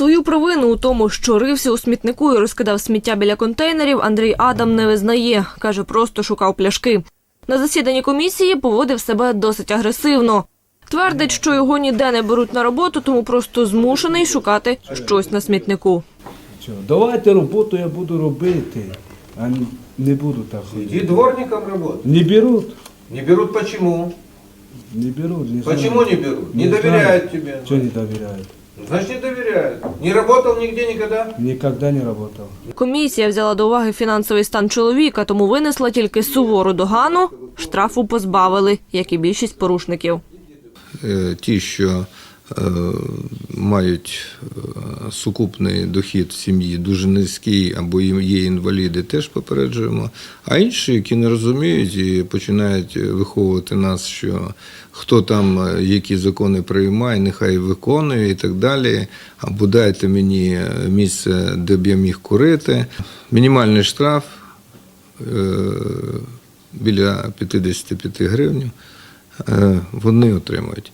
Свою провину у тому, що рився у смітнику і розкидав сміття біля контейнерів, Андрій Адам не визнає. Каже, просто шукав пляшки. На засіданні комісії поводив себе досить агресивно. Твердить, що його ніде не беруть на роботу, тому просто змушений шукати щось на смітнику. Давайте роботу я буду робити, а не- буду так Иди ходити. дворником работай. Не беруть, Не берут почему? не беруть. Не. Почему не берут? Не, Не доверяют знаю. тебе. Що не довіряють? Значит, не доверяют. Не работал нигде никогда? Ніколи не працював. Комісія взяла до уваги фінансовий стан чоловіка, тому винесла тільки сувору догану. Штрафу позбавили, як і більшість порушників. Е, ті, що мають е, сукупний дохід сім'ї дуже низький або є інваліди, теж попереджуємо. А інші, які не розуміють і починають виховувати нас, що хто там е, які закони приймає, нехай виконує і так далі. Або дайте мені е, місце, де б я міг курити. Мінімальний штраф е, біля 55 гривень е, вони отримують.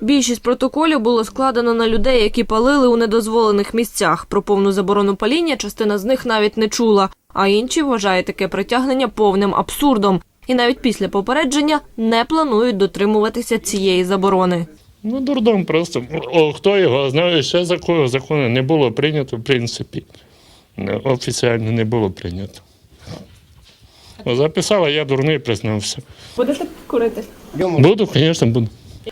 Більшість протоколів було складено на людей, які палили у недозволених місцях. Про повну заборону паління частина з них навіть не чула, а інші вважають таке притягнення повним абсурдом. І навіть після попередження не планують дотримуватися цієї заборони. Ну, дурдом просто. О, хто його знає, ще закону, закону не було прийнято, в принципі. Не, Офіціально не було прийнято. О, Записала, я дурний признався. Будете курити? Буду, звісно, буду.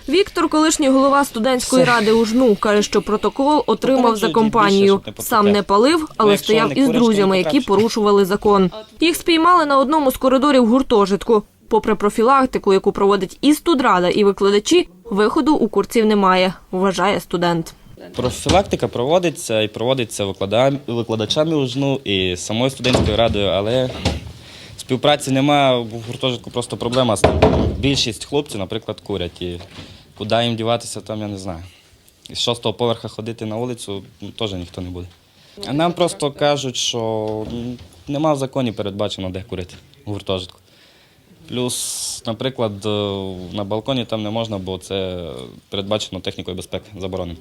Віктор, колишній голова студентської ради УЖНУ, каже, що протокол отримав за компанію. Сам не палив, але стояв із друзями, які порушували закон. Їх спіймали на одному з коридорів гуртожитку. Попри профілактику, яку проводить і студрада, і викладачі, виходу у курців немає, вважає студент. Профілактика проводиться і проводиться виклада- викладачами УЖНУ і самою студентською радою, але співпраці немає, в гуртожитку просто проблема з тим. Більшість хлопців, наприклад, курять. І куди їм діватися, там я не знаю. З шостого поверха ходити на вулицю теж ніхто не буде. А нам просто кажуть, що нема в законі передбачено, де курити в гуртожитку. Плюс, наприклад, е, на балконі там не можна, бо це передбачено технікою безпеки, заборонено.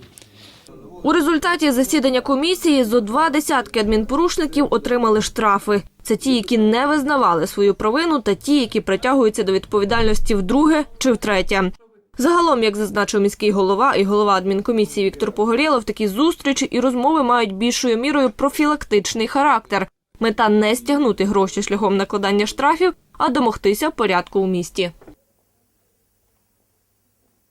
У результаті засідання комісії зо два десятки адмінпорушників отримали штрафи. Це ті, які не визнавали свою провину, та ті, які притягуються до відповідальності вдруге чи втретє. Загалом, як зазначив міський голова і голова адмінкомісії Віктор Погорєлов, такі зустрічі і розмови мають більшою мірою профілактичний характер. Мета не стягнути гроші шляхом накладання штрафів, а домогтися порядку у місті.